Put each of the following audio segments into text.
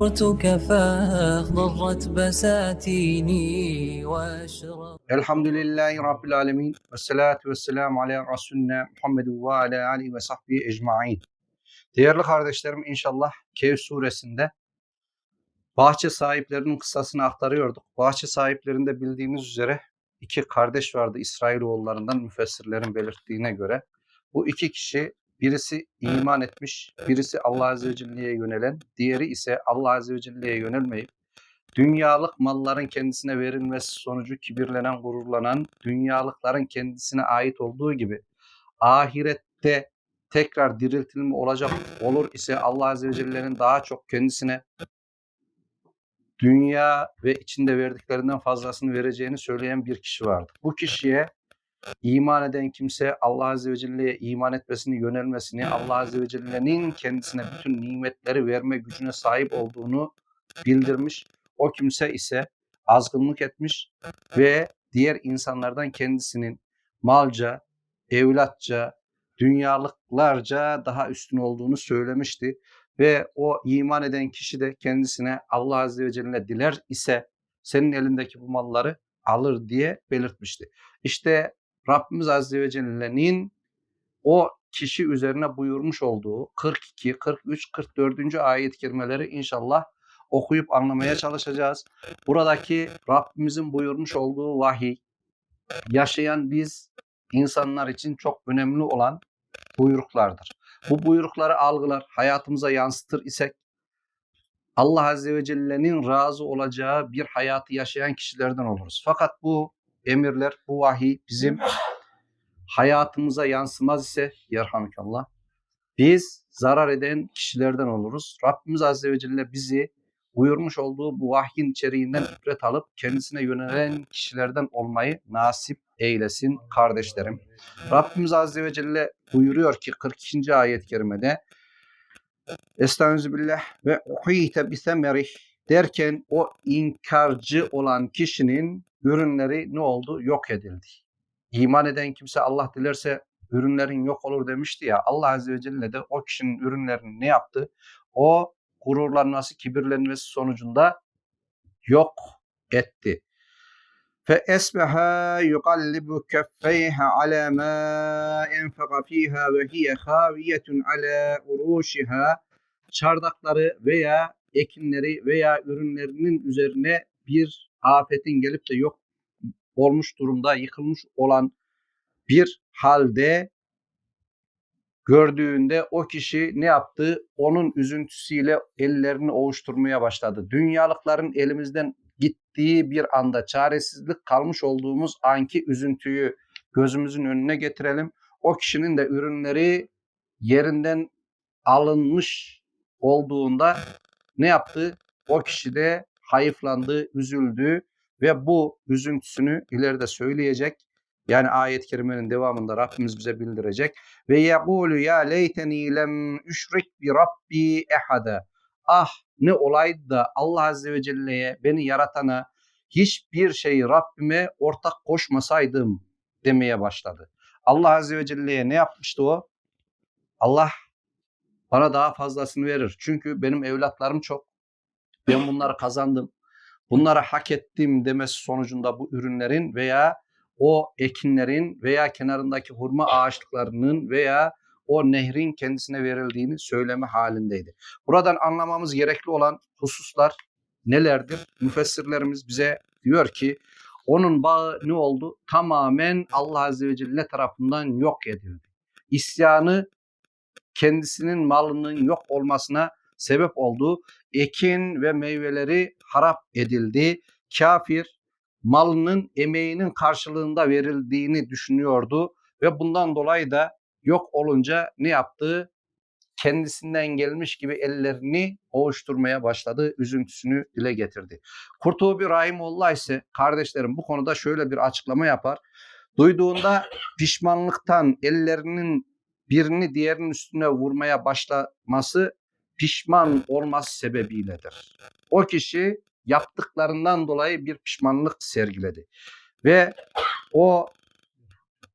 صرتك فاخضرت بساتيني واشرق Elhamdülillahi Rabbil Alemin. Ve salatu ve selamu ala Resulüne Muhammed ve ala alihi ve sahbihi ecma'in. Değerli kardeşlerim inşallah Kehf suresinde bahçe sahiplerinin kıssasını aktarıyorduk. Bahçe sahiplerinde bildiğiniz üzere iki kardeş vardı İsrailoğullarından müfessirlerin belirttiğine göre. Bu iki kişi birisi iman etmiş, birisi Allah Azze ve Celle'ye yönelen, diğeri ise Allah Azze ve Celle'ye yönelmeyip dünyalık malların kendisine verilmesi sonucu kibirlenen, gururlanan, dünyalıkların kendisine ait olduğu gibi ahirette tekrar diriltilme olacak olur ise Allah Azze ve Celle'nin daha çok kendisine dünya ve içinde verdiklerinden fazlasını vereceğini söyleyen bir kişi vardı. Bu kişiye iman eden kimse Allah Azze ve Celle'ye iman etmesini, yönelmesini, Allah Azze ve Celle'nin kendisine bütün nimetleri verme gücüne sahip olduğunu bildirmiş. O kimse ise azgınlık etmiş ve diğer insanlardan kendisinin malca, evlatça, dünyalıklarca daha üstün olduğunu söylemişti. Ve o iman eden kişi de kendisine Allah Azze ve Celle diler ise senin elindeki bu malları alır diye belirtmişti. İşte Rabbimiz Azze ve Celle'nin o kişi üzerine buyurmuş olduğu 42, 43, 44. ayet kelimeleri inşallah okuyup anlamaya çalışacağız. Buradaki Rabbimizin buyurmuş olduğu vahiy yaşayan biz insanlar için çok önemli olan buyruklardır. Bu buyrukları algılar, hayatımıza yansıtır isek Allah Azze ve Celle'nin razı olacağı bir hayatı yaşayan kişilerden oluruz. Fakat bu emirler, bu vahiy bizim hayatımıza yansımaz ise yerhamdülillah biz zarar eden kişilerden oluruz. Rabbimiz Azze ve Celle bizi buyurmuş olduğu bu vahyin içeriğinden ibret alıp kendisine yönelen kişilerden olmayı nasip eylesin kardeşlerim. Rabbimiz Azze ve Celle buyuruyor ki 42. ayet-i kerimede Estağfirullah ve uhite bisemerih derken o inkarcı olan kişinin ürünleri ne oldu? Yok edildi. İman eden kimse Allah dilerse ürünlerin yok olur demişti ya. Allah Azze ve Celle de o kişinin ürünlerini ne yaptı? O gururlanması, kibirlenmesi sonucunda yok etti. فَأَسْبَحَ يُقَلِّبُ كَفَّيْهَ عَلَى مَا اَنْفَقَ ف۪يهَا وَهِيَ خَاوِيَةٌ عَلَى اُرُوشِهَا Çardakları veya ekinleri veya ürünlerinin üzerine bir afetin gelip de yok olmuş durumda, yıkılmış olan bir halde gördüğünde o kişi ne yaptı? Onun üzüntüsüyle ellerini ovuşturmaya başladı. Dünyalıkların elimizden gittiği bir anda çaresizlik kalmış olduğumuz anki üzüntüyü gözümüzün önüne getirelim. O kişinin de ürünleri yerinden alınmış olduğunda ne yaptı? O kişi de hayıflandı, üzüldü ve bu üzüntüsünü ileride söyleyecek. Yani ayet-i kerimenin devamında Rabbimiz bize bildirecek. Ve yekulu ya leyteni lem üşrik bi rabbi ehada. Ah ne olaydı da Allah Azze ve Celle'ye beni yaratana hiçbir şeyi Rabbime ortak koşmasaydım demeye başladı. Allah Azze ve Celle'ye ne yapmıştı o? Allah bana daha fazlasını verir. Çünkü benim evlatlarım çok. Ben bunları kazandım. Bunları hak ettim demesi sonucunda bu ürünlerin veya o ekinlerin veya kenarındaki hurma ağaçlıklarının veya o nehrin kendisine verildiğini söyleme halindeydi. Buradan anlamamız gerekli olan hususlar nelerdir? Müfessirlerimiz bize diyor ki onun bağı ne oldu? Tamamen Allah Azze ve Celle tarafından yok edildi. İsyanı kendisinin malının yok olmasına sebep oldu. Ekin ve meyveleri harap edildi. Kafir malının emeğinin karşılığında verildiğini düşünüyordu ve bundan dolayı da yok olunca ne yaptı? Kendisinden gelmiş gibi ellerini ovuşturmaya başladı, üzüntüsünü dile getirdi. Kurtubi Rahimullah ise kardeşlerim bu konuda şöyle bir açıklama yapar. Duyduğunda pişmanlıktan ellerinin birini diğerinin üstüne vurmaya başlaması pişman olması sebebiyledir. O kişi yaptıklarından dolayı bir pişmanlık sergiledi. Ve o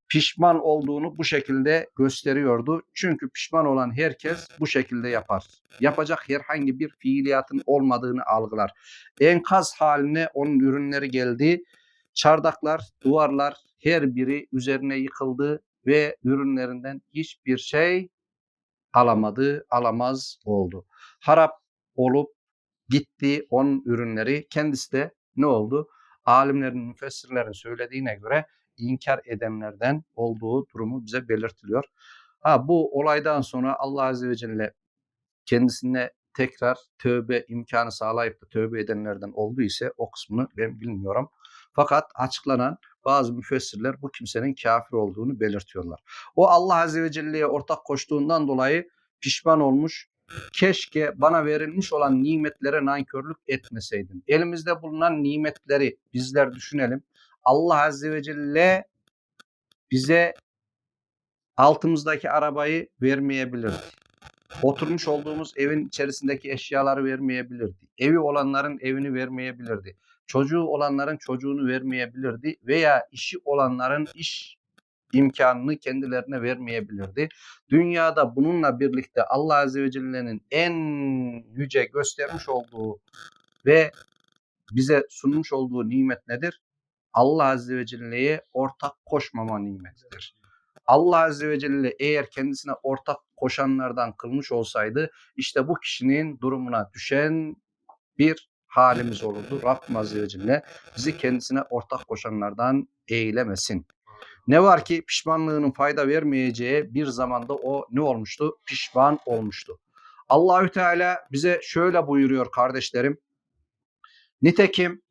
pişman olduğunu bu şekilde gösteriyordu. Çünkü pişman olan herkes bu şekilde yapar. Yapacak herhangi bir fiiliyatın olmadığını algılar. Enkaz haline onun ürünleri geldi. Çardaklar, duvarlar her biri üzerine yıkıldı ve ürünlerinden hiçbir şey alamadı, alamaz oldu. Harap olup gitti onun ürünleri. Kendisi de ne oldu? Alimlerin, müfessirlerin söylediğine göre inkar edenlerden olduğu durumu bize belirtiliyor. Ha bu olaydan sonra Allah Azze ve Celle kendisine tekrar tövbe imkanı sağlayıp da tövbe edenlerden olduğu ise o kısmını ben bilmiyorum. Fakat açıklanan bazı müfessirler bu kimsenin kafir olduğunu belirtiyorlar. O Allah Azze ve Celle'ye ortak koştuğundan dolayı pişman olmuş. Keşke bana verilmiş olan nimetlere nankörlük etmeseydim. Elimizde bulunan nimetleri bizler düşünelim. Allah Azze ve Celle bize altımızdaki arabayı vermeyebilirdi. Oturmuş olduğumuz evin içerisindeki eşyaları vermeyebilirdi. Evi olanların evini vermeyebilirdi. Çocuğu olanların çocuğunu vermeyebilirdi veya işi olanların iş imkanını kendilerine vermeyebilirdi. Dünyada bununla birlikte Allah Azze ve Celle'nin en yüce göstermiş olduğu ve bize sunmuş olduğu nimet nedir? Allah Azze ve Celle'ye ortak koşmama nimetidir. Allah Azze ve Celle eğer kendisine ortak koşanlardan kılmış olsaydı işte bu kişinin durumuna düşen bir halimiz olurdu. Rabbim Azze ve Celle bizi kendisine ortak koşanlardan eylemesin. Ne var ki pişmanlığının fayda vermeyeceği bir zamanda o ne olmuştu? Pişman olmuştu. Allahü Teala bize şöyle buyuruyor kardeşlerim. Nitekim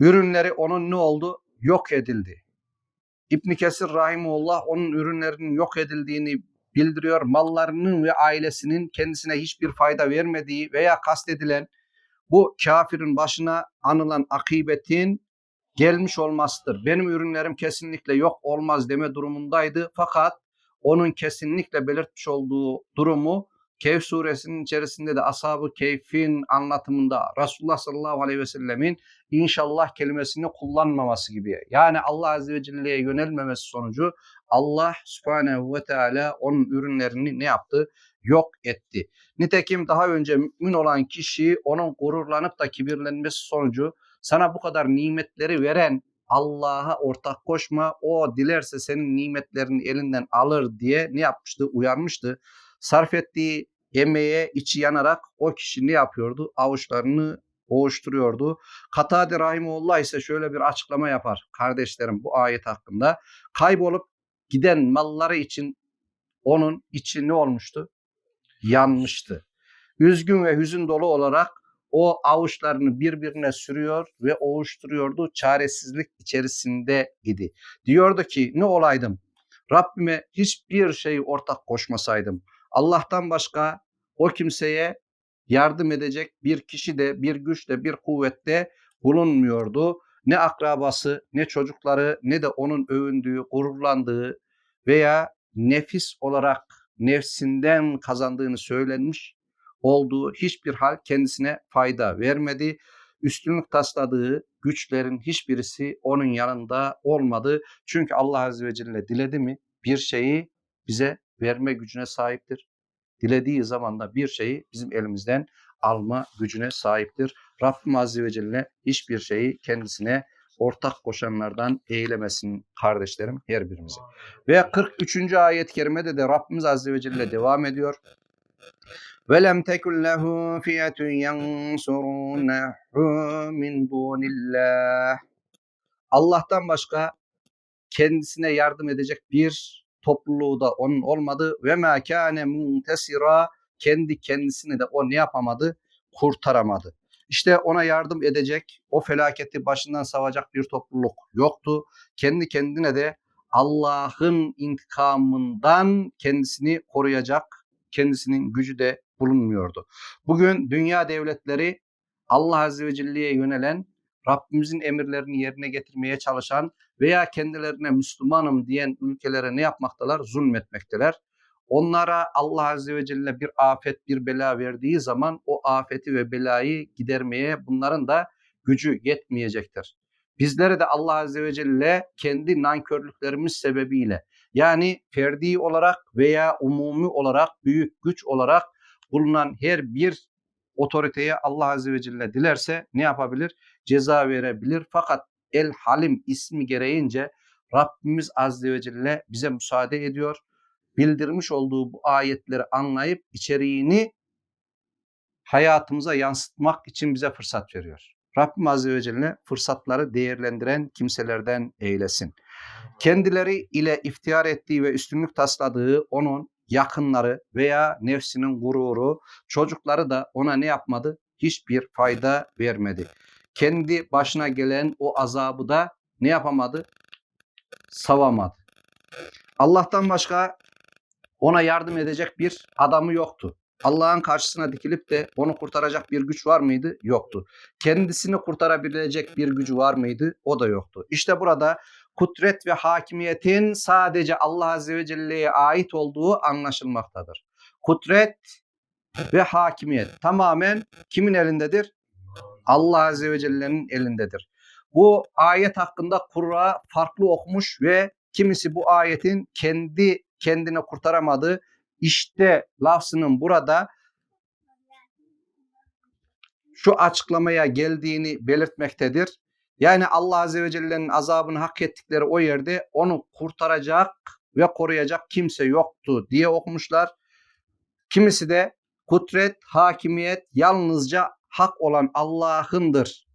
ürünleri onun ne oldu? Yok edildi. İbn Kesir rahimullah onun ürünlerinin yok edildiğini bildiriyor. Mallarının ve ailesinin kendisine hiçbir fayda vermediği veya kastedilen bu kafirin başına anılan akibetin gelmiş olmasıdır. Benim ürünlerim kesinlikle yok olmaz deme durumundaydı. Fakat onun kesinlikle belirtmiş olduğu durumu Keyf suresinin içerisinde de ashab-ı keyfin anlatımında Resulullah sallallahu aleyhi ve sellemin inşallah kelimesini kullanmaması gibi. Yani Allah azze ve celle'ye yönelmemesi sonucu Allah subhanehu ve teala onun ürünlerini ne yaptı? Yok etti. Nitekim daha önce mümin olan kişi onun gururlanıp da kibirlenmesi sonucu sana bu kadar nimetleri veren Allah'a ortak koşma. O dilerse senin nimetlerini elinden alır diye ne yapmıştı? Uyarmıştı. Sarf ettiği emeğe içi yanarak o kişi ne yapıyordu? Avuçlarını boğuşturuyordu. Katade Rahimullah ise şöyle bir açıklama yapar kardeşlerim bu ayet hakkında. Kaybolup giden malları için onun içi ne olmuştu? Yanmıştı. Üzgün ve hüzün dolu olarak o avuçlarını birbirine sürüyor ve ovuşturuyordu. Çaresizlik içerisinde idi. Diyordu ki ne olaydım? Rabbime hiçbir şey ortak koşmasaydım. Allah'tan başka o kimseye yardım edecek bir kişi de bir güç de bir kuvvette bulunmuyordu. Ne akrabası ne çocukları ne de onun övündüğü, gururlandığı veya nefis olarak nefsinden kazandığını söylenmiş olduğu hiçbir hal kendisine fayda vermedi. Üstünlük tasladığı güçlerin hiçbirisi onun yanında olmadı. Çünkü Allah Azze ve Celle diledi mi bir şeyi bize verme gücüne sahiptir. Dilediği zaman da bir şeyi bizim elimizden alma gücüne sahiptir. Rabbim Azze ve Celle hiçbir şeyi kendisine ortak koşanlardan eylemesin kardeşlerim her birimizi. Ve 43. ayet-i kerimede de Rabbimiz Azze ve Celle devam ediyor. وَلَمْ تَكُنْ لَهُ فِيَةٌ يَنْصُرُونَهُ مِنْ دُونِ اللّٰهِ Allah'tan başka kendisine yardım edecek bir topluluğu da onun olmadı. Ve ma kâne kendi kendisini de o ne yapamadı? Kurtaramadı. İşte ona yardım edecek, o felaketi başından savacak bir topluluk yoktu. Kendi kendine de Allah'ın intikamından kendisini koruyacak kendisinin gücü de bulunmuyordu. Bugün dünya devletleri Allah Azze ve Celle'ye yönelen, Rabbimizin emirlerini yerine getirmeye çalışan veya kendilerine Müslümanım diyen ülkelere ne yapmaktalar? Zulmetmekteler. Onlara Allah Azze ve Celle bir afet, bir bela verdiği zaman o afeti ve belayı gidermeye bunların da gücü yetmeyecektir. bizlere de Allah Azze ve Celle kendi nankörlüklerimiz sebebiyle yani ferdi olarak veya umumi olarak büyük güç olarak bulunan her bir otoriteye Allah Azze ve Celle dilerse ne yapabilir? Ceza verebilir. Fakat El Halim ismi gereğince Rabbimiz Azze ve Celle bize müsaade ediyor. Bildirmiş olduğu bu ayetleri anlayıp içeriğini hayatımıza yansıtmak için bize fırsat veriyor. Rabbim Azze ve Celle fırsatları değerlendiren kimselerden eylesin. Kendileri ile iftihar ettiği ve üstünlük tasladığı onun yakınları veya nefsinin gururu, çocukları da ona ne yapmadı? Hiçbir fayda vermedi. Kendi başına gelen o azabı da ne yapamadı? Savamadı. Allah'tan başka ona yardım edecek bir adamı yoktu. Allah'ın karşısına dikilip de onu kurtaracak bir güç var mıydı? Yoktu. Kendisini kurtarabilecek bir gücü var mıydı? O da yoktu. İşte burada kudret ve hakimiyetin sadece Allah Azze ve Celle'ye ait olduğu anlaşılmaktadır. Kudret ve hakimiyet tamamen kimin elindedir? Allah Azze ve Celle'nin elindedir. Bu ayet hakkında Kur'a farklı okumuş ve kimisi bu ayetin kendi kendine kurtaramadığı işte lafzının burada şu açıklamaya geldiğini belirtmektedir. Yani Allah Azze ve Celle'nin azabını hak ettikleri o yerde onu kurtaracak ve koruyacak kimse yoktu diye okumuşlar. Kimisi de kudret, hakimiyet yalnızca hak olan Allah'ındır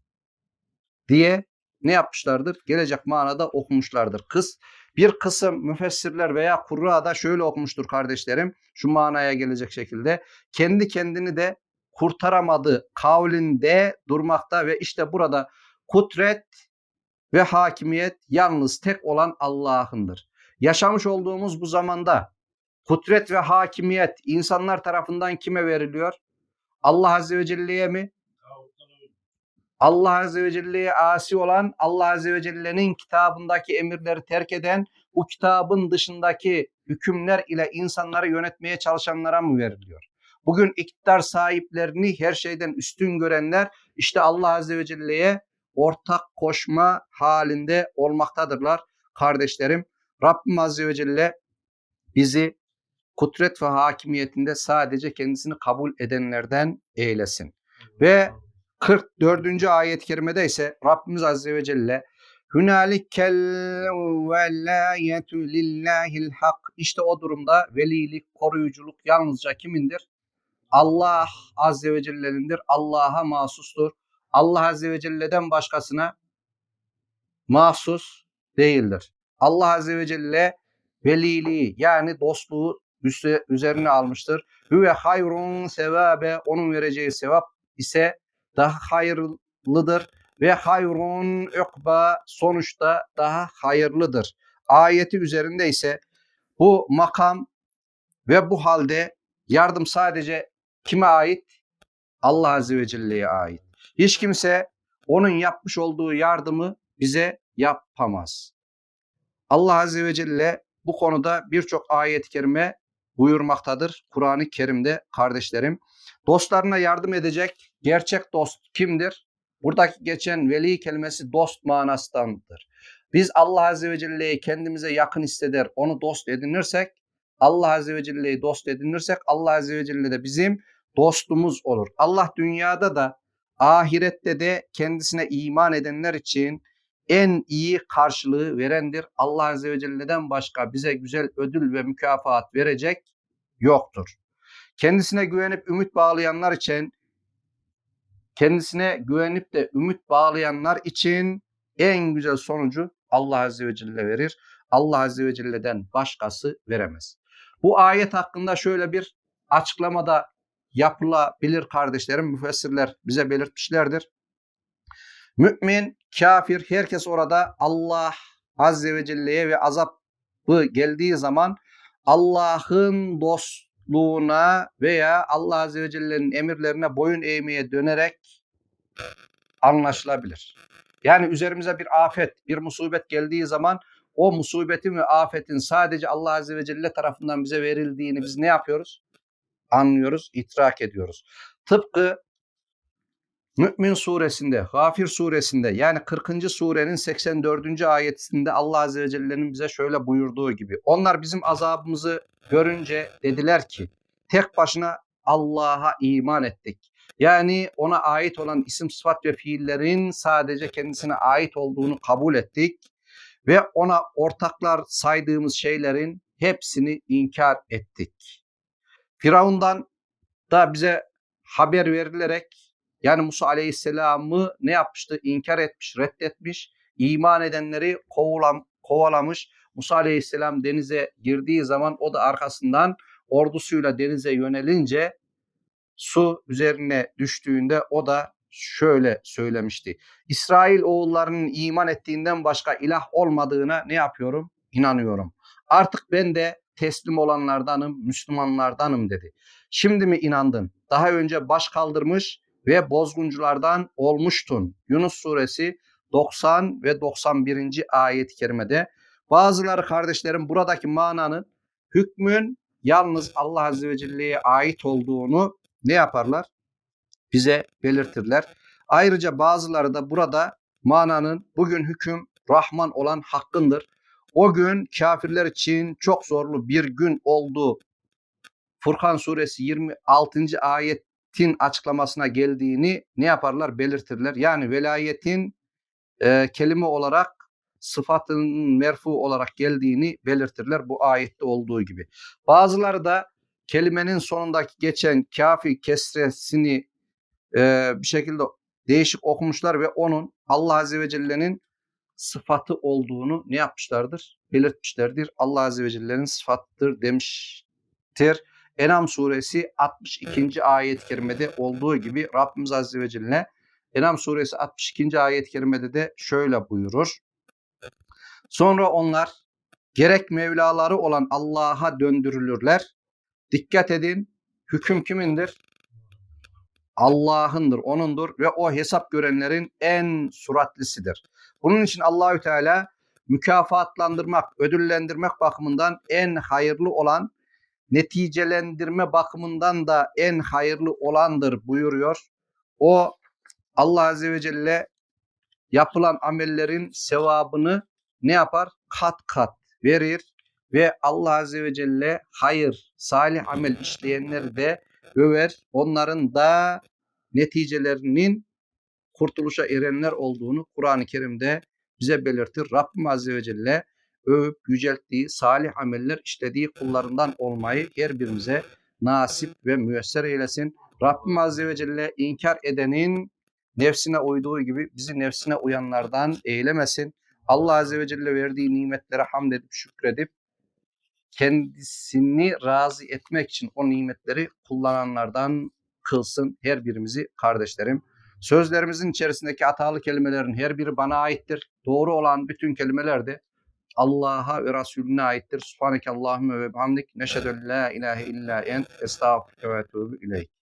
diye ne yapmışlardır? Gelecek manada okumuşlardır. Kız bir kısım müfessirler veya kurra da şöyle okumuştur kardeşlerim. Şu manaya gelecek şekilde. Kendi kendini de kurtaramadı kavlinde durmakta ve işte burada kudret ve hakimiyet yalnız tek olan Allah'ındır. Yaşamış olduğumuz bu zamanda kudret ve hakimiyet insanlar tarafından kime veriliyor? Allah Azze ve Celle'ye mi? Allah Azze ve Celle'ye asi olan, Allah Azze ve Celle'nin kitabındaki emirleri terk eden, bu kitabın dışındaki hükümler ile insanları yönetmeye çalışanlara mı veriliyor? Bugün iktidar sahiplerini her şeyden üstün görenler işte Allah Azze ve Celle'ye ortak koşma halinde olmaktadırlar kardeşlerim. Rabbim Azze ve Celle bizi kudret ve hakimiyetinde sadece kendisini kabul edenlerden eylesin. Ve 44. ayet-i kerimede ise Rabbimiz Azze ve Celle Hünalikel velayetu lillahil hak. İşte o durumda velilik, koruyuculuk yalnızca kimindir? Allah Azze ve Celle'nindir. Allah'a mahsustur. Allah Azze ve Celle'den başkasına mahsus değildir. Allah Azze ve Celle veliliği yani dostluğu üzerine almıştır. Hüve hayrun sevabe onun vereceği sevap ise daha hayırlıdır ve hayrun ukba sonuçta daha hayırlıdır. Ayeti üzerinde ise bu makam ve bu halde yardım sadece kime ait? Allah Azze ve Celle'ye ait. Hiç kimse onun yapmış olduğu yardımı bize yapamaz. Allah Azze ve Celle bu konuda birçok ayet-i kerime buyurmaktadır Kur'an-ı Kerim'de kardeşlerim. Dostlarına yardım edecek gerçek dost kimdir? Buradaki geçen veli kelimesi dost manasındandır. Biz Allah Azze ve Celle'yi kendimize yakın hisseder, onu dost edinirsek, Allah Azze ve Celle'yi dost edinirsek Allah Azze ve Celle de bizim dostumuz olur. Allah dünyada da ahirette de kendisine iman edenler için en iyi karşılığı verendir. Allah Azze ve Celle'den başka bize güzel ödül ve mükafat verecek yoktur. Kendisine güvenip ümit bağlayanlar için kendisine güvenip de ümit bağlayanlar için en güzel sonucu Allah Azze ve Celle verir. Allah Azze ve Celle'den başkası veremez. Bu ayet hakkında şöyle bir açıklamada yapılabilir kardeşlerim. Müfessirler bize belirtmişlerdir. Mümin, kafir, herkes orada Allah Azze ve Celle'ye ve azabı geldiği zaman Allah'ın dostluğuna veya Allah Azze ve Celle'nin emirlerine boyun eğmeye dönerek anlaşılabilir. Yani üzerimize bir afet, bir musibet geldiği zaman o musibetin ve afetin sadece Allah Azze ve Celle tarafından bize verildiğini biz ne yapıyoruz? Anlıyoruz, idrak ediyoruz. Tıpkı Mü'min suresinde, Gafir suresinde yani 40. surenin 84. ayetinde Allah Azze ve Celle'nin bize şöyle buyurduğu gibi. Onlar bizim azabımızı görünce dediler ki tek başına Allah'a iman ettik. Yani ona ait olan isim, sıfat ve fiillerin sadece kendisine ait olduğunu kabul ettik ve ona ortaklar saydığımız şeylerin hepsini inkar ettik. Firavundan da bize haber verilerek yani Musa Aleyhisselam'ı ne yapmıştı? İnkar etmiş, reddetmiş. iman edenleri kovulam, kovalamış. Musa Aleyhisselam denize girdiği zaman o da arkasından ordusuyla denize yönelince su üzerine düştüğünde o da şöyle söylemişti. İsrail oğullarının iman ettiğinden başka ilah olmadığına ne yapıyorum? İnanıyorum. Artık ben de teslim olanlardanım, Müslümanlardanım dedi. Şimdi mi inandın? Daha önce baş kaldırmış ve bozgunculardan olmuştun. Yunus suresi 90 ve 91. ayet-i kerimede. Bazıları kardeşlerim buradaki mananın hükmün yalnız Allah Azze ve Celle'ye ait olduğunu ne yaparlar? Bize belirtirler. Ayrıca bazıları da burada mananın bugün hüküm Rahman olan hakkındır. O gün kafirler için çok zorlu bir gün oldu. Furkan suresi 26. ayetin açıklamasına geldiğini ne yaparlar? Belirtirler. Yani velayetin e, kelime olarak sıfatının merfu olarak geldiğini belirtirler bu ayette olduğu gibi. Bazıları da kelimenin sonundaki geçen kafi kesresini e, bir şekilde değişik okumuşlar ve onun Allah Azze ve Celle'nin sıfatı olduğunu ne yapmışlardır? Belirtmişlerdir. Allah Azze ve Celle'nin sıfatıdır demiştir. Enam suresi 62. ayet-i kerimede olduğu gibi Rabbimiz Azze ve Celle Enam suresi 62. ayet-i kerimede de şöyle buyurur. Sonra onlar gerek Mevlaları olan Allah'a döndürülürler. Dikkat edin hüküm kimindir? Allah'ındır, onundur ve o hesap görenlerin en suratlisidir. Bunun için Allahü Teala mükafatlandırmak, ödüllendirmek bakımından en hayırlı olan, neticelendirme bakımından da en hayırlı olandır buyuruyor. O Allah Azze ve Celle yapılan amellerin sevabını ne yapar? Kat kat verir ve Allah Azze ve Celle hayır, salih amel işleyenleri de över. Onların da neticelerinin kurtuluşa erenler olduğunu Kur'an-ı Kerim'de bize belirtir. Rabbim Azze ve Celle övüp yücelttiği, salih ameller işlediği kullarından olmayı her birimize nasip ve müyesser eylesin. Rabbim Azze ve Celle inkar edenin nefsine uyduğu gibi bizi nefsine uyanlardan eylemesin. Allah Azze ve Celle verdiği nimetlere hamd edip şükredip kendisini razı etmek için o nimetleri kullananlardan kılsın her birimizi kardeşlerim. Sözlerimizin içerisindeki hatalı kelimelerin her biri bana aittir. Doğru olan bütün kelimeler de Allah'a ve Resulüne aittir. Subhaneke Allahümme ve bihamdik. Neşhedü la ilahe illa ent. Estağfurke ve etûbü ileyk.